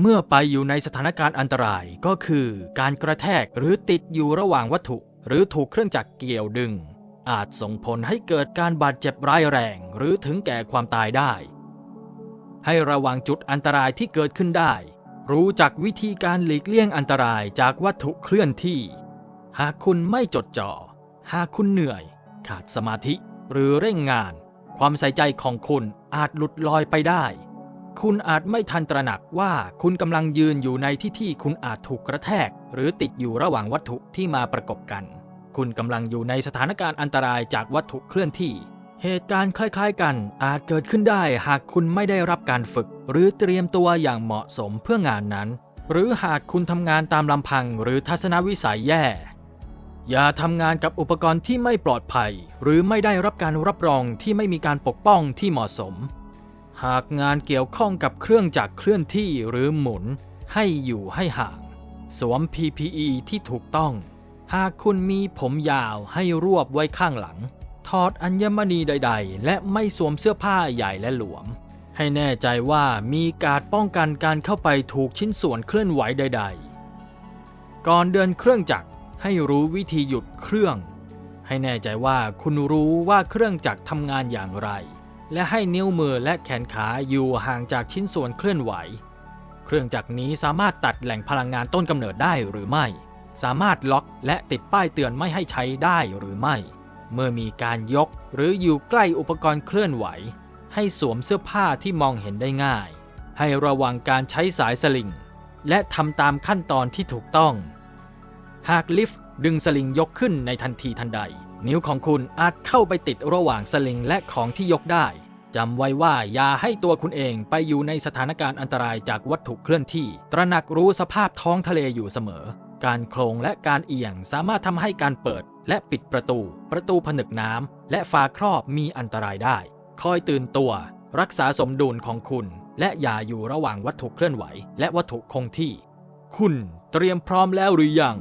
เมื่อไปอยู่ในสถานการณ์อันตรายก็คือ การกระแทกหรือติดอยู่ระหว่างวัตถุ หรือถูกเครื่องจักรเกี่ยวดึง อาจส่งผลให้เกิดการบาดเจ็บร้ายแรง หรือถึงแก่ความตายได้ ให้ระวังจุดอันตรายที่เกิดขึ้นได้ รู้จักวิธีการหลีกเลี่ยงอันตรายจากวัตถุเคลื่อนที่ หากคุณไม่จดจ่อ หากคุณเหนื่อย ขาดสมาธิ หรือเร่งงาน ความใส่ใจของคุณอาจหลุดลอยไปได้ คุณอาจไม่ทันตระหนักว่าคุณกำลังยืนอยู่ในที่ที่คุณอาจถูกกระแทก หรือติดอยู่ระหว่างวัตถุที่มาประกบกัน คุณกำลังอยู่ในสถานการณ์อันตรายจากวัตถุเคลื่อนที่ เหตุการณ์คล้ายๆ กันอาจเกิดขึ้นได้หากคุณไม่ได้รับการฝึก หรือเตรียมตัวอย่างเหมาะสมเพื่องานนั้น หรือหากคุณทำงานตามลำพังหรือทัศนวิสัยแย่ อย่าทำงานกับอุปกรณ์ที่ไม่ปลอดภัย หรือไม่ได้รับการรับรองที่ไม่มีการปกป้องที่เหมาะสม หากงานเกี่ยวข้องกับเครื่องจักรเคลื่อนที่หรือหมุน ให้อยู่ให้ห่าง สวม PPE ที่ถูกต้อง หากคุณมีผมยาวให้รวบไว้ข้างหลัง ถอดอัญมณีใด ๆ และไม่สวมเสื้อผ้าใหญ่และหลวม ให้แน่ใจว่ามีการป้องกันการเข้าไปถูกชิ้นส่วนเคลื่อนไหวใด ๆ ก่อนเดินเครื่องจักรให้รู้วิธีหยุดเครื่อง ให้แน่ใจว่าคุณรู้ว่าเครื่องจักรทำงานอย่างไร และให้นิ้วมือและแขนขาอยู่ห่างจากชิ้นส่วนเคลื่อนไหว เครื่องจักรนี้สามารถตัดแหล่งพลังงานต้นกำเนิดได้หรือไม่ สามารถล็อกและติดป้ายเตือนไม่ให้ใช้ได้หรือไม่ เมื่อมีการยกหรืออยู่ใกล้อุปกรณ์เคลื่อนไหว ให้สวมเสื้อผ้าที่มองเห็นได้ง่าย ให้ระวังการใช้สายสลิง และทำตามขั้นตอนที่ถูกต้อง หากลิฟต์ ดึงสลิงยกขึ้นในทันทีทันใด นิ้วของคุณอาจเข้าไปติดระหว่างสลิงและของที่ยกได้จำไว้ว่าอย่าให้ตัวคุณเองไปอยู่ในสถานการณ์อันตรายจากวัตถุเคลื่อนที่ ตระหนักรู้สภาพท้องทะเลอยู่เสมอ การโครงและการเอียงสามารถทำให้การเปิดและปิดประตู ประตูผนึกน้ำและฝาครอบมีอันตรายได้ คอยตื่นตัว รักษาสมดุลของคุณ และอย่าอยู่ระหว่างวัตถุเคลื่อนไหว และวัตถุคงที่ คุณเตรียมพร้อมแล้วหรือยัง